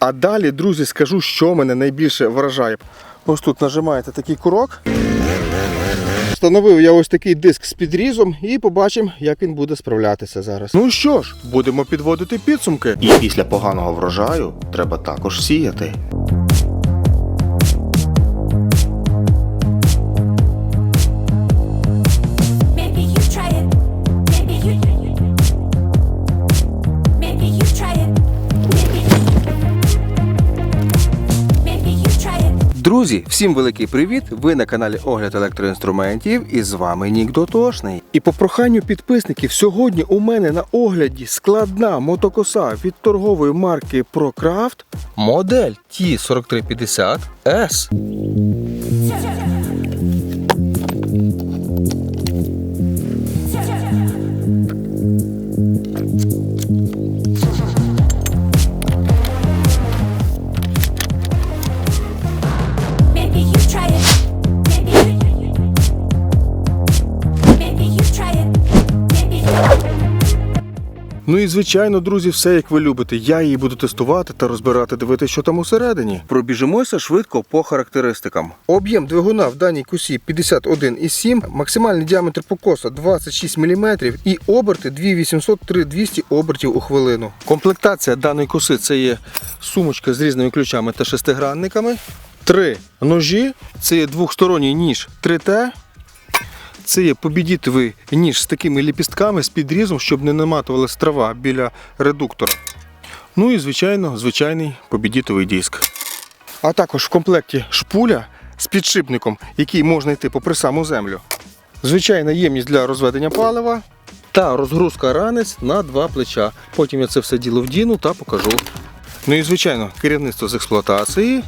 А далі, друзі, скажу, що мене найбільше вражає. Ось тут нажимаєте такий курок. Встановив я ось такий диск з підрізом і побачимо, як він буде справлятися зараз. Ну що ж, будемо підводити підсумки. І після поганого врожаю треба також сіяти. Друзі, всім великий привіт! Ви на каналі Огляд електроінструментів і з вами Нік Дотошний. І по проханню підписників, сьогодні у мене на огляді складна мотокоса від торгової марки ProCraft модель T4350S. Ну і звичайно, друзі, все як ви любите. Я її буду тестувати та розбирати, дивитися, що там усередині. Пробіжимося швидко по характеристикам. Об'єм двигуна в даній косі 51,7, максимальний діаметр покоса 26 мм і оберти 2800-3200 обертів у хвилину. Комплектація даної коси це є сумочка з різними ключами та шестигранниками. Три ножі, це є двохсторонній ніж 3Т. Це є побідітовий ніж з такими ліпістками, з підрізом, щоб не наматувалась трава біля редуктора. Ну і, звичайно, звичайний побідітовий диск. А також в комплекті шпуля з підшипником, який можна йти попри саму землю. Звичайна ємність для розведення палива та розгрузка ранець на два плеча. Потім я це все діло вдіну та покажу. Ну і звичайно, керівництво з експлуатації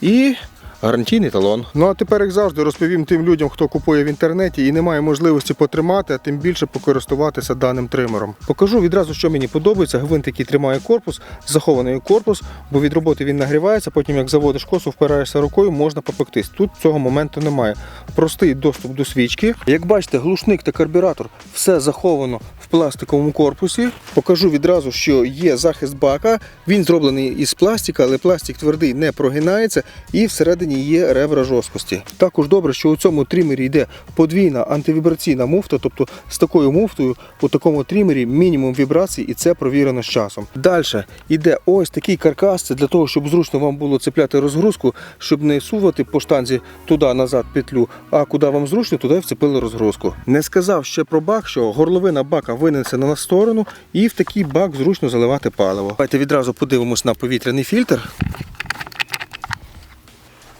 і гарантійний талон. Ну а тепер, як завжди, розповім тим людям, хто купує в інтернеті і не має можливості потримати, а тим більше покористуватися даним тримером. Покажу відразу, що мені подобається. Гвинт, який тримає корпус, захований корпус, бо від роботи він нагрівається. Потім, як заводиш косу, впираєшся рукою, можна попектись. Тут цього моменту немає. Простий доступ до свічки. Як бачите, глушник та карбюратор все заховано в пластиковому корпусі. Покажу відразу, що є захист бака. Він зроблений із пластика, але пластик твердий не прогинається і всередині є ребра жорсткості. Також добре, що у цьому трімері йде подвійна антивібраційна муфта, тобто з такою муфтою у такому трімері мінімум вібрацій, і це провірено з часом. Далі йде ось такий каркас, це для того, щоб зручно вам було цепляти розгрузку, щоб не сувати по штанзі туди-назад петлю, а куди вам зручно, туди вцепили розгрузку. Не сказав ще про бак, що горловина бака винесена на сторону, і в такий бак зручно заливати паливо. Давайте відразу подивимось на повітряний фільтр.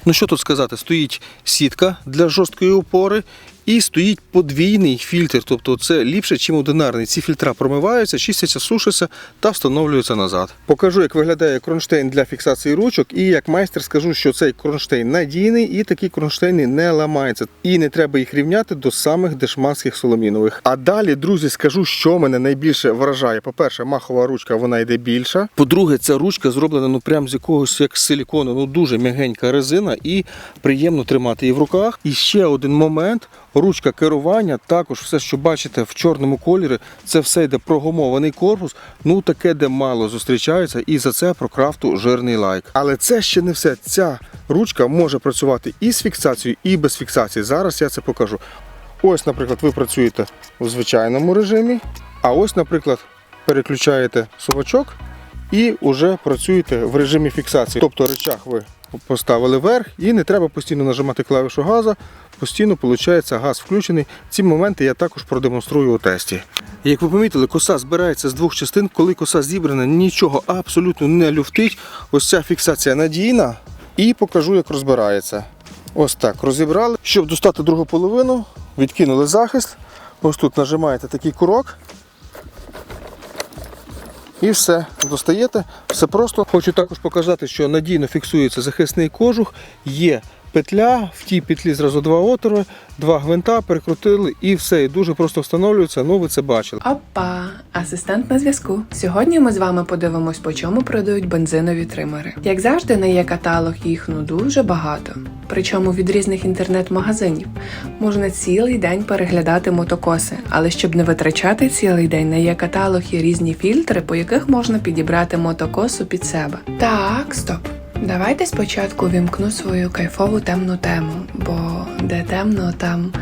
Ну що тут сказати, стоїть сітка для жорсткої опори і стоїть подвійний фільтр, тобто це ліпше, ніж одинарний. Ці фільтра промиваються, чистяться, сушаться та встановлюються назад. Покажу, як виглядає кронштейн для фіксації ручок, і як майстер скажу, що цей кронштейн надійний і такі кронштейни не ламаються. І не треба їх рівняти до самих дешманських соломінових. А далі, друзі, скажу, що мене найбільше вражає. По-перше, махова ручка вона йде більша. По-друге, ця ручка зроблена ну прям з якогось як силікону, ну дуже м'ягенька резина і приємно тримати її в руках. І ще один момент. Ручка керування, також все, що бачите в чорному кольорі, це все йде прогумований корпус. Ну таке, де мало зустрічається, і за це про крафту жирний лайк. Але це ще не все. Ця ручка може працювати і з фіксацією, і без фіксації. Зараз я це покажу. Ось, наприклад, ви працюєте у звичайному режимі, а ось, наприклад, переключаєте сувачок і вже працюєте в режимі фіксації. Тобто речах ви поставили вверх і не треба постійно нажимати клавішу газа. Постійно виходить газ включений. Ці моменти я також продемонструю у тесті. Як ви помітили, коса збирається з двох частин. Коли коса зібрана, нічого абсолютно не люфтить. Ось ця фіксація надійна. І покажу, як розбирається. Ось так розібрали. Щоб достати другу половину, відкинули захист. Ось тут нажимаєте такий курок. І все, достаєте. Все просто. Хочу також показати, що надійно фіксується захисний кожух. Є петля, в тій петлі зразу два отвори, два гвинта, перекрутили і все. І дуже просто встановлюється. Ну ви це бачили. Опа, асистент на зв'язку. Сьогодні ми з вами подивимось, по чому продають бензинові тримери. Як завжди, на є каталог їх ну дуже багато. причому від різних інтернет-магазинів. Можна цілий день переглядати мотокоси, але щоб не витрачати цілий день, на є каталог і різні фільтри, по яких можна підібрати мотокосу під себе. Так, стоп. Давайте спочатку вімкну свою кайфову темну тему, бо де темно, там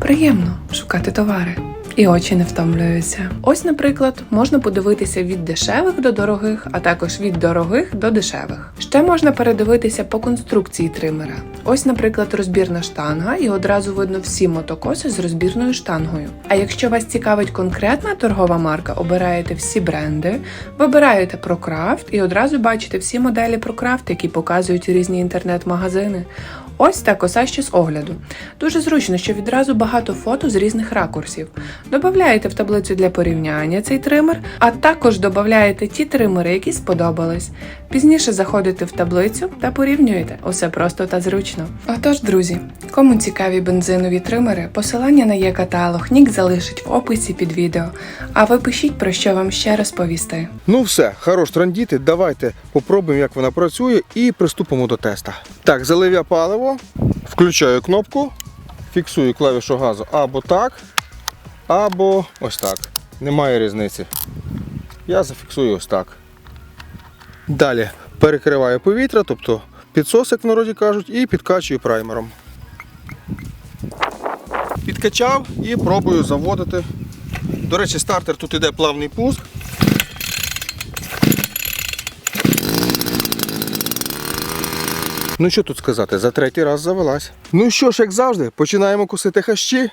приємно шукати товари. І очі не втомлюються. Ось, наприклад, можна подивитися від дешевих до дорогих, а також від дорогих до дешевих. Ще можна передивитися по конструкції тримера. Ось, наприклад, розбірна штанга, і одразу видно всі мотокоси з розбірною штангою. А якщо вас цікавить конкретна торгова марка, обираєте всі бренди, вибираєте ProCraft і одразу бачите всі моделі ProCraft, які показують різні інтернет-магазини. Ось та коса ще з огляду. Дуже зручно, що відразу багато фото з різних ракурсів. Додаєте в таблицю для порівняння цей тример, а також додаєте ті тримери, які сподобались. Пізніше заходите в таблицю та порівнюєте. Усе просто та зручно. Отож, друзі, кому цікаві бензинові тримери, посилання на є каталог, нік залишить в описі під відео. А ви пишіть про що вам ще розповісти. Ну все, хорош трандіти. Давайте попробуємо, як вона працює, і приступимо до теста. Так, залив я паливо, включаю кнопку, фіксую клавішу газу або так, або ось так. Немає різниці. Я зафіксую ось так. Далі перекриваю повітря, тобто підсос, як в народі кажуть, і підкачую праймером. Підкачав і пробую заводити. До речі, стартер тут іде плавний пуск. Ну що тут сказати, за третій раз завелась. Ну що ж, як завжди, починаємо косити хащі.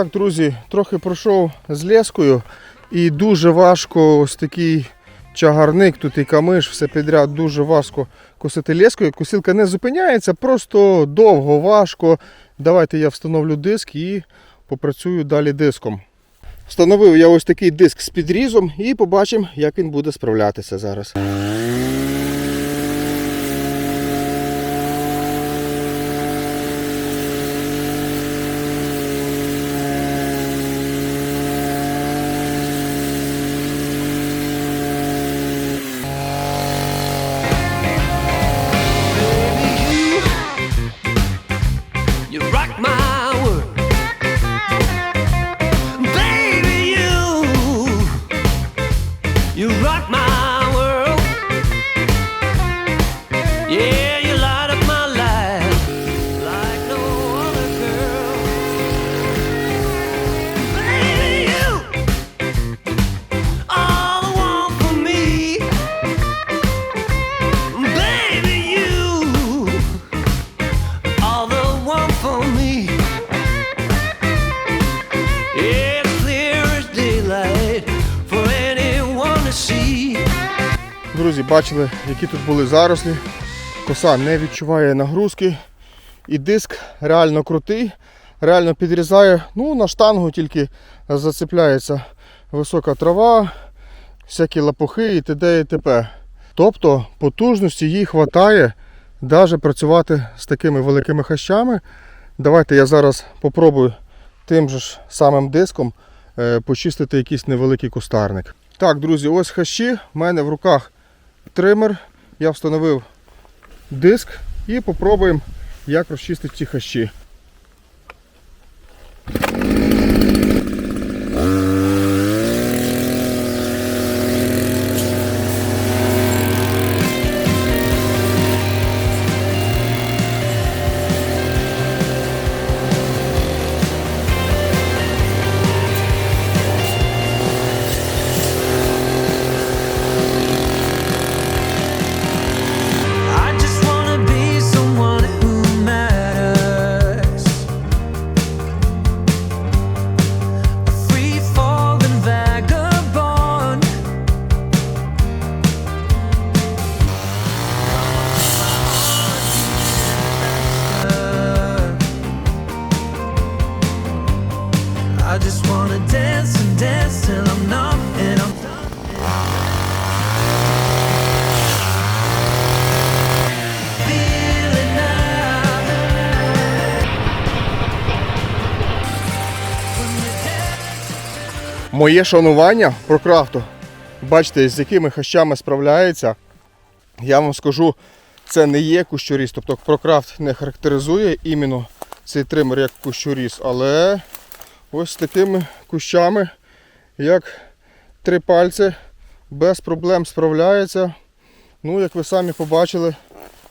Так, друзі, трохи пройшов з лескою і дуже важко ось такий чагарник, тут і камиш, все підряд, дуже важко косити лескою. Косилка не зупиняється, просто довго, важко. Давайте я встановлю диск і попрацюю далі диском. Встановив я ось такий диск з підрізом і побачимо, як він буде справлятися зараз. Бачили, які тут були зарослі. Коса не відчуває нагрузки. І диск реально крутий, реально підрізає. Ну, на штангу тільки зацепляється висока трава, всякі лапухи і т.д. і т.п. Тобто потужності їй вистачає навіть працювати з такими великими хащами. Давайте я зараз попробую тим же ж самим диском е, почистити якийсь невеликий кустарник. Так, друзі, ось хащі. У мене в руках тример. Я встановив диск і попробуємо, як розчистити ці хащі. Моє шанування про крафту. Бачите, з якими хащами справляється. Я вам скажу, це не є кущоріз. Тобто прокрафт не характеризує іменно цей тример як кущоріз, але ось з такими кущами, як три пальці, без проблем справляється. Ну, як ви самі побачили,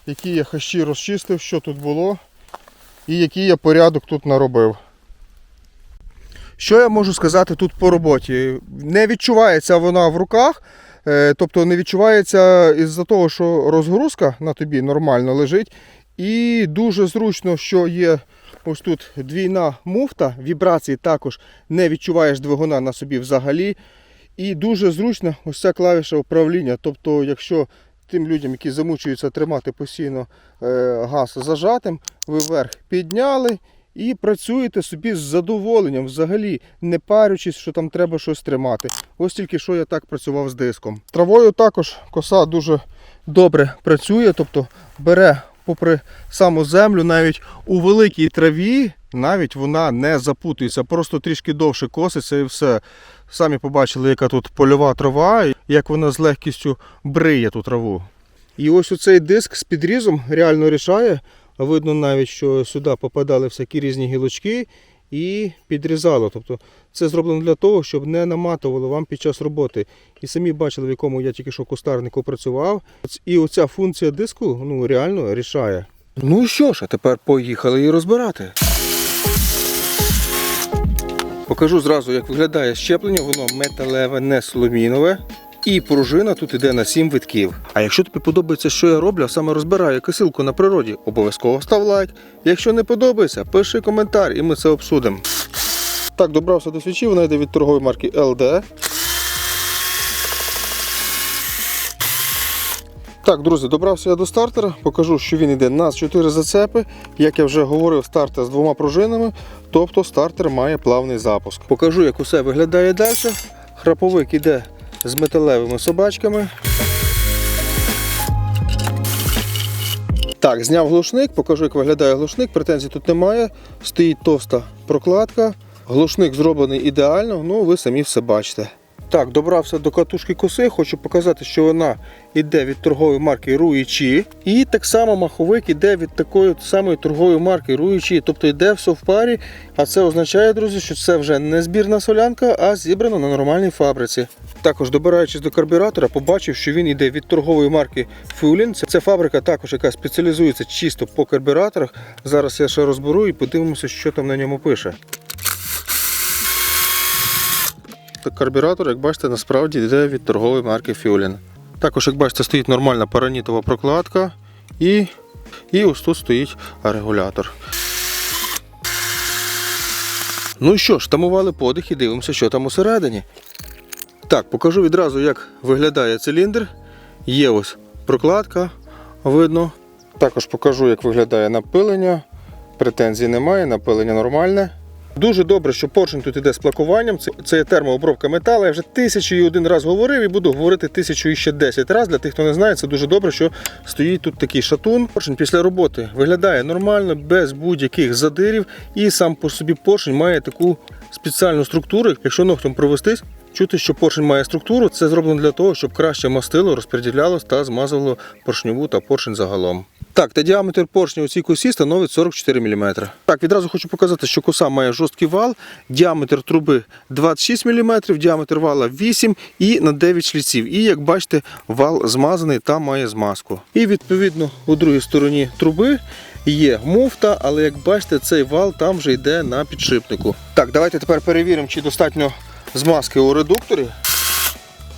які я хащі розчистив, що тут було і який я порядок тут наробив. Що я можу сказати тут по роботі? Не відчувається вона в руках, е, тобто не відчувається із-за того, що розгрузка на тобі нормально лежить. І дуже зручно, що є ось тут двійна муфта, вібрації також не відчуваєш двигуна на собі взагалі. І дуже зручно ось ця клавіша управління. Тобто, якщо тим людям, які замучуються тримати постійно е, газ зажатим, ви вверх підняли і працюєте собі з задоволенням, взагалі не парючись, що там треба щось тримати. Ось тільки що я так працював з диском. Травою також коса дуже добре працює, тобто бере попри саму землю, навіть у великій траві, навіть вона не запутується, просто трішки довше коситься і все. Самі побачили, яка тут польова трава, і як вона з легкістю бриє ту траву. І ось оцей диск з підрізом реально рішає. Видно навіть, що сюди попадали всякі різні гілочки і підрізало. Тобто це зроблено для того, щоб не наматувало вам під час роботи. І самі бачили, в якому я тільки що кустарнику працював. І оця функція диску ну, реально рішає. Ну і що ж, а тепер поїхали її розбирати. Покажу зразу, як виглядає щеплення, воно металеве, не соломінове. І пружина тут іде на 7 витків. А якщо тобі подобається, що я роблю, а саме розбираю кисилку на природі, обов'язково став лайк. Якщо не подобається, пиши коментар і ми це обсудимо. Так, добрався до свічі, вона йде від торгової марки LD. Так, друзі, добрався я до стартера. Покажу, що він йде на 4 зацепи. Як я вже говорив, стартер з двома пружинами, тобто стартер має плавний запуск. Покажу, як усе виглядає далі. Храповик іде з металевими собачками. Так, зняв глушник, покажу, як виглядає глушник. Претензій тут немає. Стоїть товста прокладка. Глушник зроблений ідеально, ну ви самі все бачите. Так, добрався до катушки коси, хочу показати, що вона йде від торгової марки Руїчі. І так само маховик йде від такої самої торгової марки Руїчі. Тобто йде все в парі. А це означає, друзі, що це вже не збірна солянка, а зібрано на нормальній фабриці. Також добираючись до карбюратора, побачив, що він йде від торгової марки Fulin. Це, це фабрика також, яка спеціалізується чисто по карбюраторах. Зараз я ще розберу і подивимося, що там на ньому пише. Карбюратор, як бачите, насправді йде від торгової марки Fuelin. Також, як бачите, стоїть нормальна паранітова прокладка і, і ось тут стоїть регулятор. Ну що ж, тамували подих і дивимося, що там усередині. Так, покажу відразу, як виглядає циліндр. Є ось прокладка, видно. Також покажу, як виглядає напилення. Претензій немає, напилення нормальне. Дуже добре, що поршень тут іде з плакуванням. Це, є термообробка металу. Я вже тисячу і один раз говорив і буду говорити тисячу і ще десять разів. Для тих, хто не знає, це дуже добре, що стоїть тут такий шатун. Поршень після роботи виглядає нормально, без будь-яких задирів. І сам по собі поршень має таку спеціальну структуру. Якщо ногтем провестись, чути, що поршень має структуру. Це зроблено для того, щоб краще мастило розподілялось та змазувало поршньову та поршень загалом. Так, та діаметр поршня у цій косі становить 44 мм. Так, відразу хочу показати, що коса має жорсткий вал, діаметр труби 26 мм, діаметр вала 8 і на 9 шліців. І як бачите, вал змазаний та має змазку. І відповідно у другій стороні труби є муфта, але як бачите, цей вал там вже йде на підшипнику. Так, давайте тепер перевіримо, чи достатньо змазки у редукторі.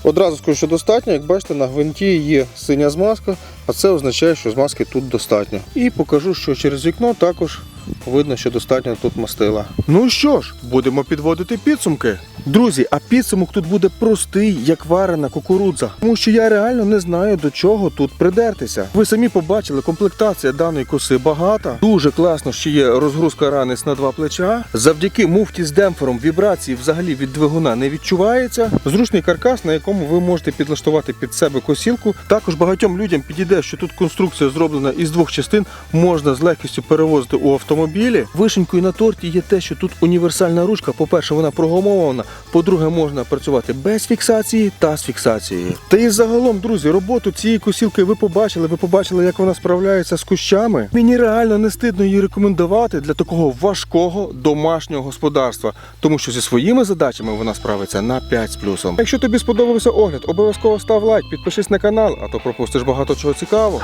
Одразу скажу, що достатньо, як бачите, на гвинті є синя змазка, а це означає, що змазки тут достатньо. І покажу, що через вікно також видно, що достатньо тут мастила. Ну що ж, будемо підводити підсумки. Друзі, а підсумок тут буде простий, як варена кукурудза. Тому що я реально не знаю до чого тут придертися. Ви самі побачили, комплектація даної коси багата. Дуже класно, що є розгрузка ранець на два плеча. Завдяки муфті з демпфером вібрації взагалі від двигуна не відчувається. Зручний каркас, на якому ви можете підлаштувати під себе косілку. Також багатьом людям підійде, що тут конструкція зроблена із двох частин, можна з легкістю перевозити у автомобілі. Вишенькою на торті є те, що тут універсальна ручка. По-перше, вона програмована. По-друге, можна працювати без фіксації та з фіксацією. Та і загалом, друзі, роботу цієї косілки ви побачили. Ви побачили, як вона справляється з кущами. Мені реально не стидно її рекомендувати для такого важкого домашнього господарства, тому що зі своїми задачами вона справиться на 5 з плюсом. Якщо тобі сподобався огляд, обов'язково став лайк, підпишись на канал, а то пропустиш багато чого цікавого.